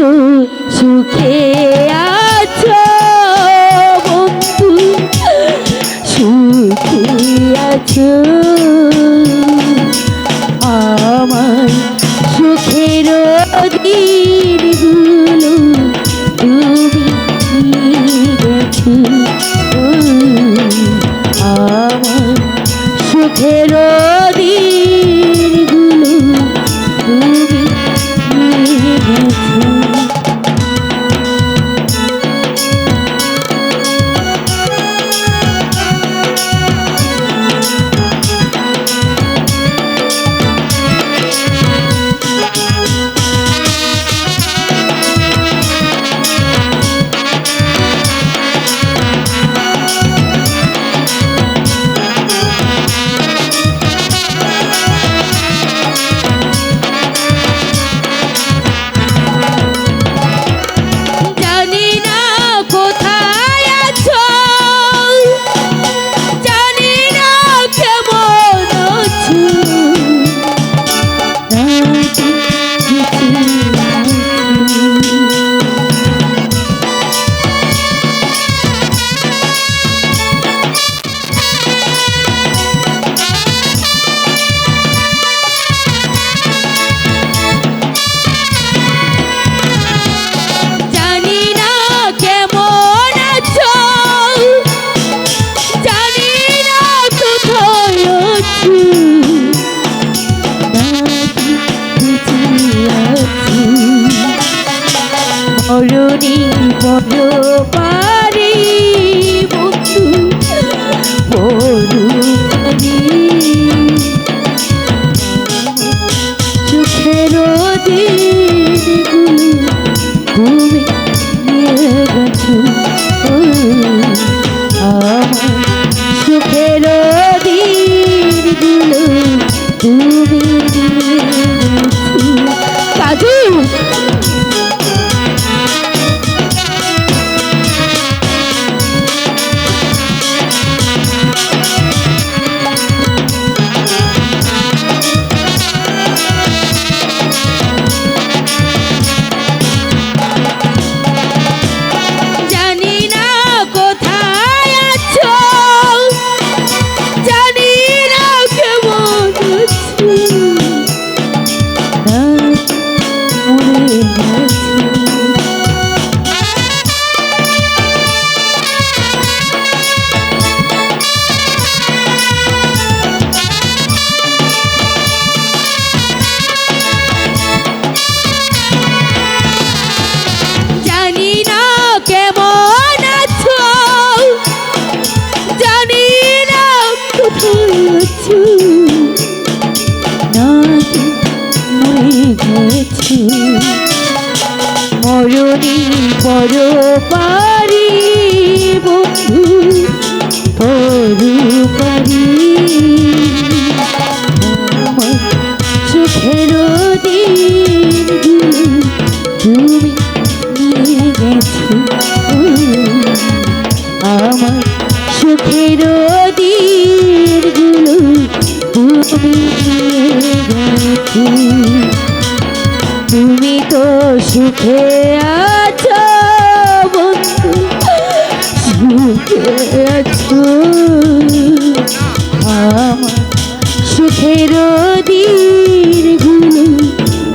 তো সুখে আছো বন্ধু সুখে আছো। মরণি বড় পারি বন্ধু পারি চোখের দিন তুমি গেছো মরণি বড় পারি বন্ধু বড় পারি। সুখের দিনগুলো তুমি নিয়ে গেছো। আমার সুখের দিনগুলো তুমি নিয়ে গেছো। সুখে আছো বন্ধু, সুখে আছো। আমার সুখের দিনগুলো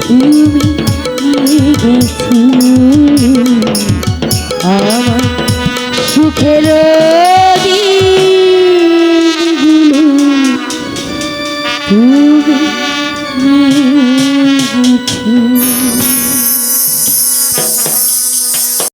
তুমি গেছি। আমার সুখের তুমি গেছি।